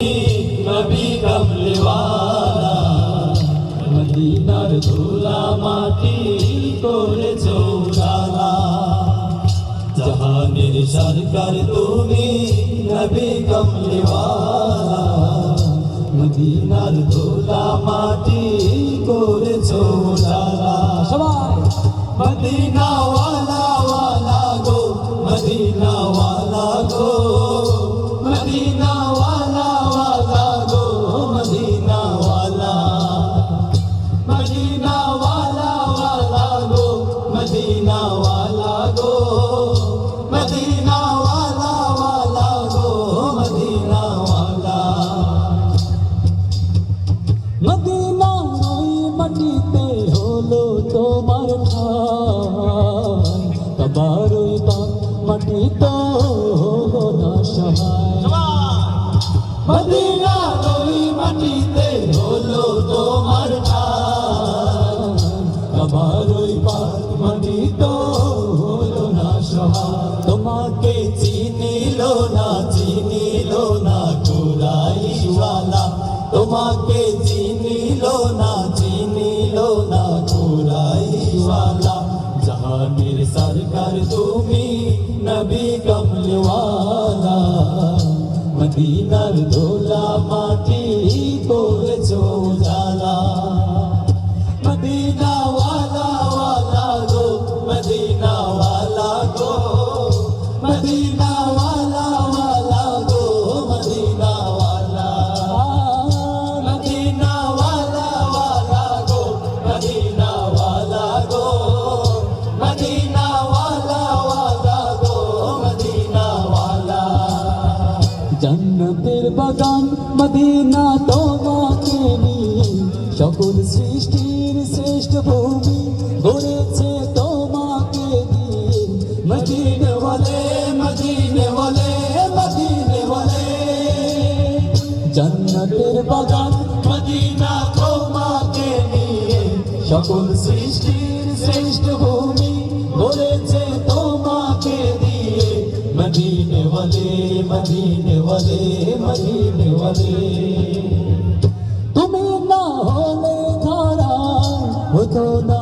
নবী কমলেওয়ালা মদিনার ধুলা মাটি করে চৌরালা জাহানের সরকার তুমি নবী কমলেওয়ালা মদিনার ধুলা মাটি করে চৌরালা সবাই মদিনা ওয়ালা গো মদিনা ওয়ালা গো। মাটিতে হলো তোমার ঠাই কাবার ওই পাক মাটি তো হলো না সহায় মদিনা মাটিতে হলো তোমার তোমাকে চিনিল না চিনিল না কুরাইশওয়ালা। জাহানের সরকার তুমি নবী কমলওয়ালা মদিনার দোলা জান্নাতের বাগান মদিনা তোমাকে নিয়ে। সকল সৃষ্টির শ্রেষ্ঠ ভূমি গড়েছে তোমাকে দিয়ে। মদিনে ওয়ালে মদিনে ওয়ালে মদিনে ওয়ালে জান্নাতের বাগান মদিনা তোমাকে নিয়ে। সকল সৃষ্টির শ্রেষ্ঠ ভূমি গড়েছে মদিনে ওয়ালে মদিনে ওয়ালে মদিনে ওয়ালে তুমি না হলে ধারা হতো না